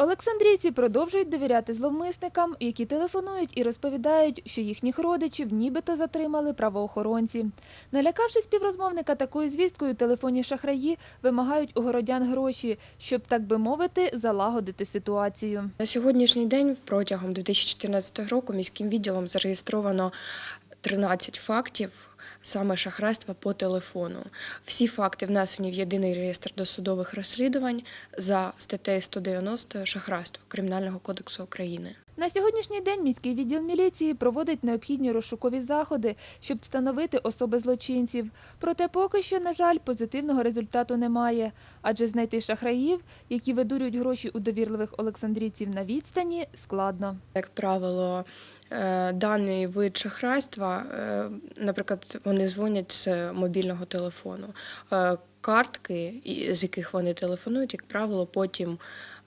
Олександрійці продовжують довіряти зловмисникам, які телефонують і розповідають, що їхніх родичів нібито затримали правоохоронці. Налякавши співрозмовника такою звісткою, телефонні шахраї вимагають у городян гроші, щоб, так би мовити, залагодити ситуацію. На сьогоднішній день протягом 2014 року міським відділом зареєстровано 13 фактів саме шахрайства по телефону. Всі факти внесені в єдиний реєстр досудових розслідувань за статтею 190 шахрайство Кримінального кодексу України. На сьогоднішній день міський відділ міліції проводить необхідні розшукові заходи, щоб встановити особи злочинців. Проте поки що, на жаль, позитивного результату немає, адже знайти шахраїв, які видурюють гроші у довірливих олександрійців на відстані, складно. Як правило, даний вид шахрайства, е, наприклад, вони дзвонять з мобільного телефону. Е, Картки, з яких вони телефонують, як правило, потім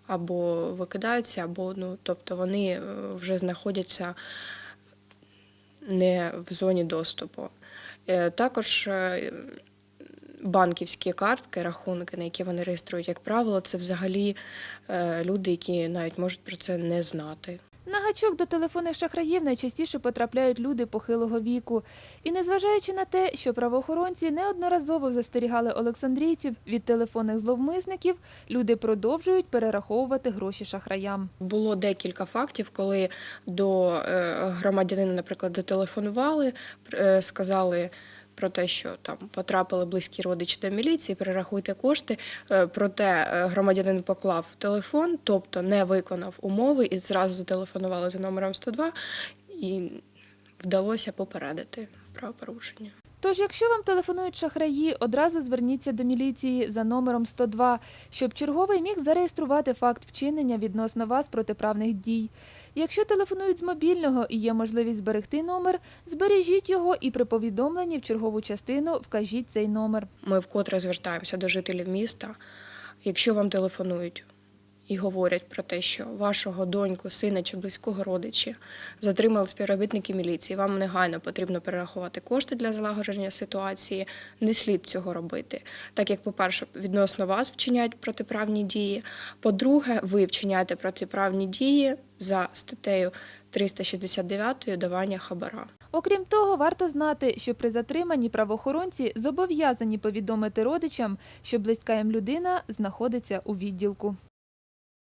або викидаються, або ну, тобто вони е, вже знаходяться не в зоні доступу. Е, Також е, банківські картки, рахунки, на які вони реєструють, як правило, це взагалі е, люди, які навіть можуть про це не знати. На гачок до телефонних шахраїв найчастіше потрапляють люди похилого віку. І незважаючи на те, що правоохоронці неодноразово застерігали олександрійців від телефонних зловмисників, люди продовжують перераховувати гроші шахраям. Було декілька фактів, коли до е, громадянина, наприклад, зателефонували, е, сказали. Про те, що там потрапили близькі родичі до міліції, перерахуйте кошти. Е, Проте е, громадянин поклав телефон, тобто не виконав умови, і зразу зателефонували за номером 102, і вдалося попередити правопорушення. Тож, якщо вам телефонують шахраї, одразу зверніться до міліції за номером 102, щоб черговий міг зареєструвати факт вчинення відносно вас протиправних дій. Якщо телефонують з мобільного і є можливість зберегти номер, збережіть його і при повідомленні в чергову частину вкажіть цей номер. Ми вкотре звертаємося до жителів міста. Якщо вам телефонують і говорять про те, що вашого доньку, сина чи близького родича затримали співробітники міліції, вам негайно потрібно перерахувати кошти для залагодження ситуації, не слід цього робити. Так як, по-перше, відносно вас вчиняють протиправні дії. По-друге, ви вчиняєте протиправні дії за статтею 369 давання хабара. Окрім того, варто знати, що при затриманні правоохоронці зобов'язані повідомити родичам, що близька їм людина знаходиться у відділку.